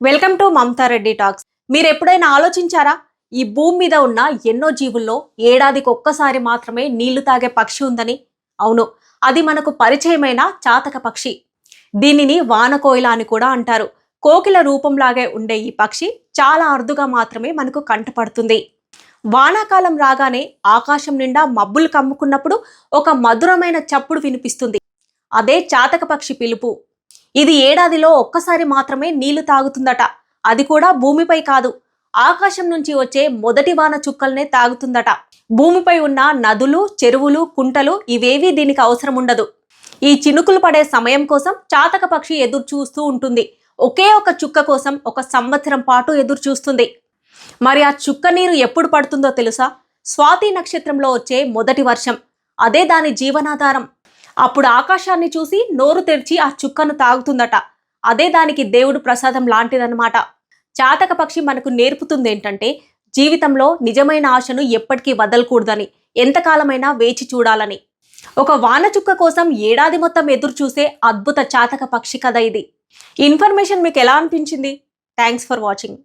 Welcome to Mamata Reddy talks. మీరు ఎప్పుడైనా ఆలోచించారా? ఈ భూమి మీద ఉన్న ఎన్నో జీవుల్లో ఏడాదికి ఒక్కసారి మాత్రమే నీళ్ళు తాగే పక్షి ఉందని? అవును అది మనకు పరిచయమైన చాతక పక్షి. దీనిని వానకోయిల అని కూడా అంటారు. కోకిల రూపంలాగే ఉండే ఈ పక్షి చాలా అరుదుగా మాత్రమే మనకు కంటపడుతుంది. వానాకాలం రాగానే ఆకాశం నిండా మబ్బులు కమ్ముకున్నప్పుడు ఒక మధురమైన చప్పుడు వినిపిస్తుంది. అదే చాతక పక్షి పిలుపు. ఇది ఏడాదిలో ఒక్కసారి మాత్రమే నీళ్ళు తాగుతుందట. అది కూడా భూమిపై కాదు. ఆకాశం నుంచి వచ్చే మొదటి వాన చుక్కల్నే తాగుతుందట. భూమిపై ఉన్న నదులు చెరువులు కుంటలు ఇవేవీ దీనికి అవసరం ఉండదు. ఈ చినుకులు పడే సమయం కోసం చాతక పక్షి ఎదురు చూస్తూ ఉంటుంది. ఒకే ఒక చుక్క కోసం ఒక సంవత్సరం పాటు ఎదురు చూస్తుంది మరి ఆ చుక్క నీరు ఎప్పుడు పడుతుందో తెలుసా? స్వాతి నక్షత్రంలో వచ్చే మొదటి వర్షం. అదే దాని జీవనాధారం. అప్పుడు ఆకాశాన్ని చూసి నోరు తెరిచి ఆ చుక్కను తాగుతుందట. అదే దానికి దేవుడు ప్రసాదం లాంటిదన్నమాట. చాతక పక్షి మనకు నేర్పుతుంది ఏంటంటే జీవితంలో నిజమైన ఆశను ఎప్పటికీ వదలకూడదని ఎంతకాలమైనా వేచి చూడాలని. ఒక వాన చుక్క కోసం ఏడాది మొత్తం ఎదురు చూసే అద్భుత చాతక పక్షి కథ ఇది. ఇన్ఫర్మేషన్ మీకు ఎలా అనిపించింది? Thanks for watching.